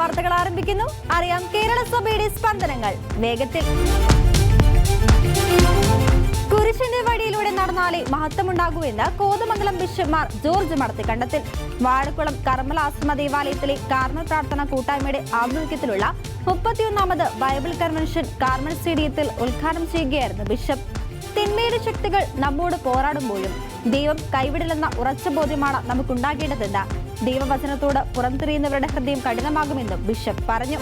വാർത്തകൾ ആരംഭിക്കുന്നു. അറിയാം കേരള സഭയുടെ സ്പന്ദനങ്ങൾ. വേഗത്തിൽ. കുരിശിന്റെ വഴിയിലൂടെ നടന്നാലേ മഹത്വമുണ്ടാകൂ എന്ന് Kothamangalam bishop Mar George Madathi Madathikandathil Vazhakulam കർമ്മലാശ്രമ ദേവാലയത്തിലെ കാർമൽ പ്രാർത്ഥന കൂട്ടായ്മയുടെ ആഭിമുഖ്യത്തിലുള്ള മുപ്പത്തിയൊന്നാമത് ബൈബിൾ കൺവെൻഷൻ കാർമൽ സ്റ്റേഡിയത്തിൽ ഉദ്ഘാടനം ചെയ്യുകയായിരുന്നു ബിഷപ്പ്. തിന്മയുടെ ശക്തികൾ നമ്മോട് പോരാടുമ്പോഴും ദൈവം കൈവിടില്ലെന്ന ഉറച്ച ബോധ്യമാണ് നമുക്കുണ്ടാകേണ്ടതെന്ന് ദൈവവചനത്തോട് പുറംതിരിയുന്നവരുടെ ഹൃദയം കഠിനമാകുമെന്നും ബിഷപ്പ് പറഞ്ഞു.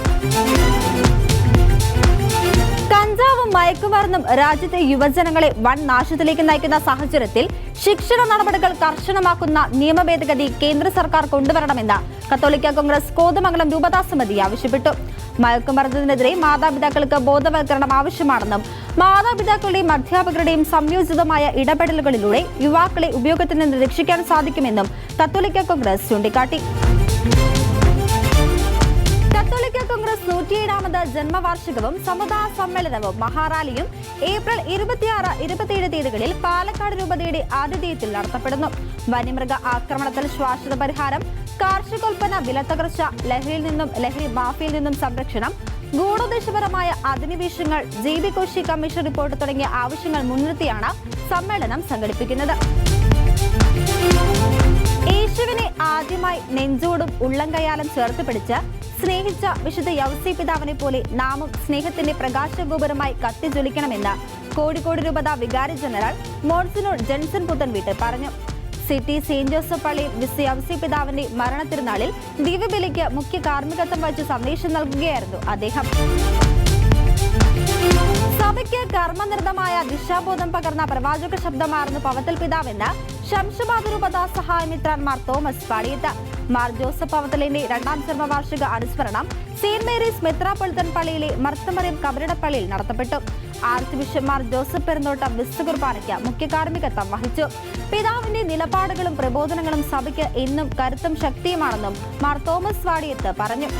കഞ്ചാവും മയക്കുമരുന്നും രാജ്യത്തെ യുവജനങ്ങളെ വൻ നാശത്തിലേക്ക് നയിക്കുന്ന സാഹചര്യത്തിൽ ശിക്ഷണ നടപടികൾ കർശനമാക്കുന്ന നിയമ ഭേദഗതി കേന്ദ്ര സർക്കാർ കൊണ്ടുവരണമെന്ന് കത്തോലിക്ക കോൺഗ്രസ് കോതമംഗലം രൂപതാ സമിതി ആവശ്യപ്പെട്ടു. മയക്കുമരുന്നതിനെതിരെ മാതാപിതാക്കൾക്ക് ബോധവൽക്കരണം ആവശ്യമാണെന്നും മാതാപിതാക്കളുടെയും അധ്യാപകരുടെയും സംയോജിതമായ ഇടപെടലുകളിലൂടെ യുവാക്കളെ ഉപയോഗത്തിൽ നിന്ന് രക്ഷിക്കാൻ സാധിക്കുമെന്നും കത്തോലിക്ക കോൺഗ്രസ് ചൂണ്ടിക്കാട്ടി. കത്തോലിക്ക കോൺഗ്രസ് നൂറ്റിയേഴാമത് ജന്മവാർഷികവും സമുദായ സമ്മേളനവും മഹാറാലിയും ഏപ്രിൽ ഇരുപത്തിയാറ് ഇരുപത്തിയേഴ് തീയതികളിൽ പാലക്കാട് രൂപതയുടെ ആതിഥേയത്തിൽ നടത്തപ്പെടുന്നു. വന്യമൃഗ ആക്രമണത്തിൽ ശ്വാശ്വത പരിഹാരം കാർഷികോൽപ്പന്ന വിലത്തകർച്ച ലഹരിയിൽ നിന്നും ലഹരി മാഫിയിൽ നിന്നും സംരക്ഷണം ഗൂഢോദ്ദേശപരമായ അധിനിവേശങ്ങൾ ജീവികോശി കമ്മീഷൻ റിപ്പോർട്ട് തുടങ്ങിയ ആവശ്യങ്ങൾ മുൻനിർത്തിയാണ് സമ്മേളനം സംഘടിപ്പിക്കുന്നത്. യേശുവിനെ ആദ്യമായി നെഞ്ചോടും ഉള്ളംകയാലും ചേർത്ത് പിടിച്ച് സ്നേഹിച്ച വിശുദ്ധ യൗസി പിതാവിനെ പോലെ നാമും സ്നേഹത്തിന്റെ പ്രകാശഗോപുരമായി കത്തിജ്വലിക്കണമെന്ന് കോഴിക്കോട് രൂപത വികാരി ജനറൽ മോൺസിനോർ ജെൻസൺ പുത്തൻവീട്ട് പറഞ്ഞു. സിറ്റി സെയിന്റ് ജോസഫ് പള്ളിയിൽ വിശുദ്ധ യൗസി പിതാവിന്റെ മരണ തിരുനാളിൽ ദിവ്യബലിക്ക് മുഖ്യ കാർമ്മികത്വം വഹിച്ച് സന്ദേശം നൽകുകയായിരുന്നു അദ്ദേഹം. സഭയ്ക്ക് കർമ്മനിർദ്ധമായ ദിശാബോധം പകർന്ന പ്രവാചക ശബ്ദമായിരുന്നു പവത്തൽ പിതാവെന്ന് ശംശബാദുരൂപത സഹായമിത്രാൻമാർ സഹായമിത്രാൻ മാർ തോമസ് പാടിയത് മാർ ജോസഫ് പവത്തലിന്റെ രണ്ടാം ജന്മവാർഷിക അനുസ്മരണം സെയിന്റ് മേരീസ് മെത്രാപൊളിത്തൻ പള്ളിയിലെ മർത്തമറിയം കബരിടപ്പള്ളിയിൽ നടത്തപ്പെട്ടു. Arch bishop Mar Joseph Perunthotta വിശുദ്ധ കുർബാനയ്ക്ക് മുഖ്യ കാർമ്മികത്വം വഹിച്ചു. പിതാവിന്റെ നിലപാടുകളും പ്രബോധനങ്ങളും സഭയ്ക്ക് എന്നും കരുത്തും ശക്തിയുമാണെന്നും മാർ തോമസ് വാടിയത്ത് പറഞ്ഞു.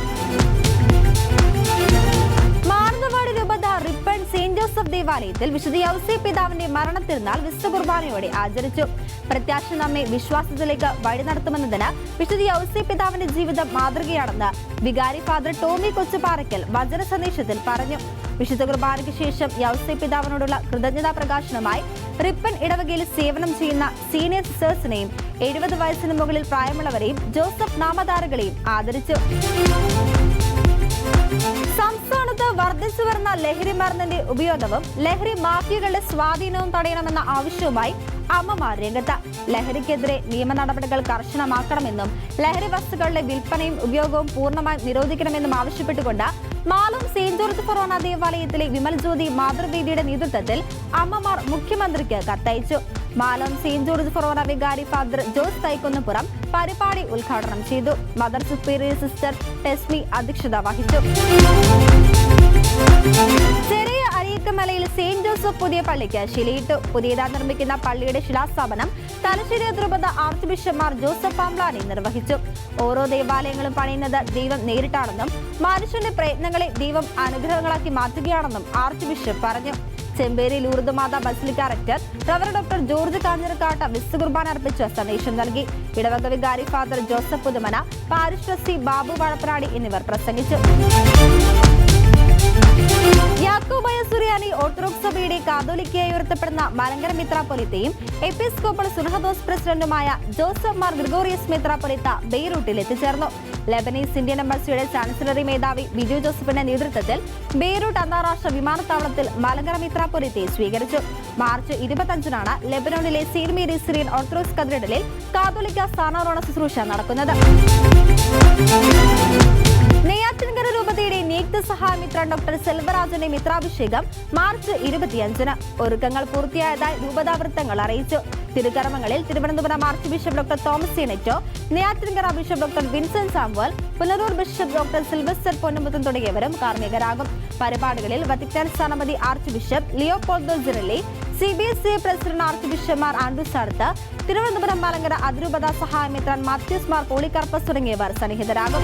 രൂപത സെന്റ് ജോസഫ് ദേവാലയത്തിൽ വിശുദ്ധ യൗസേ പിതാവിന്റെ മരണത്തിരുന്നാൾ വിശുദ്ധ കുർബാനയോടെ ആചരിച്ചു. പ്രത്യാശ നമ്മെ വിശ്വാസത്തിലേക്ക് വഴി നടത്തുമെന്നതിന് വിശുദ്ധ യൗസേ പിതാവിന്റെ ജീവിതം മാതൃകയാണെന്ന് വികാരി ഫാദർ ടോമി കൊച്ചുപാറയ്ക്കൽ വചന സന്ദേശത്തിൽ പറഞ്ഞു. വിശുദ്ധ കുർബാനയ്ക്ക് ശേഷം യൗസേ പിതാവിനോടുള്ള കൃതജ്ഞതാ പ്രകാശനമായി റിപ്പൺ ഇടവകയിൽ സേവനം ചെയ്യുന്ന സീനിയർ സിസ്റ്റേഴ്സിനെയും എഴുപത് വയസ്സിന് മുകളിൽ പ്രായമുള്ളവരെയും ജോസഫ് നാമധാരകളെയും ആദരിച്ചു. സംസ്ഥാനത്ത് വർദ്ധിച്ചു വരുന്ന ലഹരി മരുന്നിന്റെ ഉപയോഗവും ലഹരി മാഫിയകളുടെ സ്വാധീനവും തടയണമെന്ന ആവശ്യവുമായി അമ്മമാർ രംഗത്ത്. ലഹരിക്കെതിരെ നിയമ നടപടികൾ കർശനമാക്കണമെന്നും ലഹരി വസ്തുക്കളുടെ വിൽപ്പനയും ഉപയോഗവും പൂർണമായി നിരോധിക്കണമെന്നും ആവശ്യപ്പെട്ടുകൊണ്ട് മാലും സെയിന്റ് ജോർജ് ഫൊറോണ ദേവാലയത്തിലെ വിമൽ ജ്യോതി മാതൃവേദിയുടെ നേതൃത്വത്തിൽ അമ്മമാർ മുഖ്യമന്ത്രിക്ക് കത്തയച്ചു. മാലം സെയിന്റ് ജോർജ് ഫൊറോണ വികാരി ഫാദർ ജോസ് തൈക്കുന്നപ്പുറം പരിപാടി ഉദ്ഘാടനം ചെയ്തു. മദർ സുപ്പീരിയർ സിസ്റ്റർ ടെസ്മി അധ്യക്ഷത വഹിച്ചു. ചെറിയ അരിയക്കമലയിൽ സെയിന്റ് ജോസഫ് പുതിയ പള്ളിക്ക് ശിലയിട്ടു. പുതിയതായി നിർമ്മിക്കുന്ന പള്ളിയുടെ ശിലാസ്ഥാപനം Thalassery ദ്രുപത arch bishop Mar Joseph Pamplany നിർവഹിച്ചു. ഓരോ ദേവാലയങ്ങളും പണിയുന്നത് ദൈവം നേരിട്ടാണെന്നും മനുഷ്യന്റെ പ്രയത്നങ്ങളെ ദൈവം അനുഗ്രഹങ്ങളാക്കി മാറ്റുകയാണെന്നും ആർച്ച് ബിഷപ്പ് പറഞ്ഞു. Chemperi Lourdes Matha basilica റവർ doctor George Kanjirakkatt വിശുദ്ധ കുർബാന അർപ്പിച്ച് സന്ദേശം നൽകി. ഇടവക വികാരി father Joseph Puthumana parish trustee Babu Vazhappanadi എന്നിവർ പ്രസംഗിച്ചു. യാക്കോബായ സുറിയാനി ഓർത്തഡോക്സ് സഭയുടെ കാതോലിക്കയായി ഉയർത്തപ്പെടുന്ന മലങ്കര മിത്രാപൊലിത്തയും എപ്പിസ്കോപ്പൾ സുനഹദോസ് പ്രസിഡന്റുമായ ജോസഫ് മാർ ഗ്രിഗോറിയസ് മിത്രാപൊലിത്ത ബെയ്റൂട്ടിൽ എത്തിച്ചേർന്നു. ലെബനീസ് ഇന്ത്യൻ എംബസിയുടെ ചാൻസലറി മേധാവി ബിജു ജോസഫിന്റെ നേതൃത്വത്തിൽ ബെയ്റൂട്ട് അന്താരാഷ്ട്ര വിമാനത്താവളത്തിൽ മലങ്കര മിത്രാപൊലിത്തെ സ്വീകരിച്ചു. മാർച്ച് ഇരുപത്തഞ്ചിനാണ് ലെബനോണിലെ സെയിന്റ് മേരി സിറിയൻ ഓർത്തഡോക്സ് കത്തീഡ്രലിൽ കാതോലിക്ക സ്ഥാനാരോഹണ ശുശ്രൂഷ നടക്കുന്നത്. നിയുക്ത സഹായമിത്രൻ ഡോക്ടർ സെൽവരാജന്റെ മിത്രാഭിഷേകം മാർച്ച് ഇരുപത്തിയഞ്ചിന്. ഒരുക്കങ്ങൾ പൂർത്തിയായതായി രൂപതാ വൃത്തങ്ങൾ അറിയിച്ചു. തിരുക്കർമ്മങ്ങളിൽ Thiruvananthapuram arch bishop doctor Thomas സീനറ്റോ Neyyattinkara bishop doctor Vincent Samuel Punalur bishop doctor Silvester Ponnumuthan തുടങ്ങിയവരും കാർമ്മികരാകും. പരിപാടികളിൽ വത്തിക്കാൻ സ്ഥാനപതി archbishop Leopoldo Girelli C B S E president arch bishop Mar Andrews അടുത്ത് തിരുവനന്തപുരം മലങ്കര അതിരൂപത സഹായമിത്രൻ മാത്യൂസ് മാർ പോളികാർപ്പസ് തുടങ്ങിയവർ സന്നിഹിതരാകും.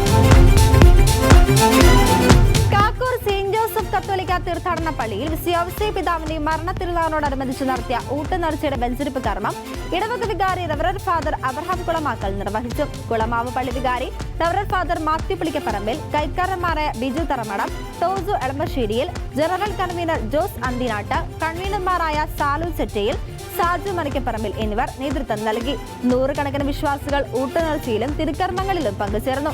പറക്കൂർ സെയിന്റ് ജോസഫ് കത്തോലിക്ക തീർത്ഥാടന പള്ളിയിൽ വിശ്വാസി പിതാവിന്റെ മരണത്തിരുനാളിനോടനുബന്ധിച്ച് നടത്തിയ ഊട്ടുനേർച്ചയുടെ ബെഞ്ചരിപ്പ് കർമ്മം ഇടവക വികാരി റവറർ ഫാദർ അബ്രഹാം കുളമാക്കൽ നിർവഹിച്ചു. കുളമാവ് പള്ളി വികാരി റവറർ ഫാദർ മാത്യു പുളിക്കപ്പറമ്പിൽ കൈക്കാരന്മാരായ Biju Tharamadam ടോസു Elambasseriyil general convener Jose Anthinattu കൺവീനർമാരായ Salu Chettayil Saju Manikkaparambil എന്നിവർ നേതൃത്വം നൽകി. നൂറുകണക്കിന് വിശ്വാസികൾ ഊട്ടുനേർച്ചയിലും തിരുക്കർമ്മങ്ങളിലും പങ്കുചേർന്നു.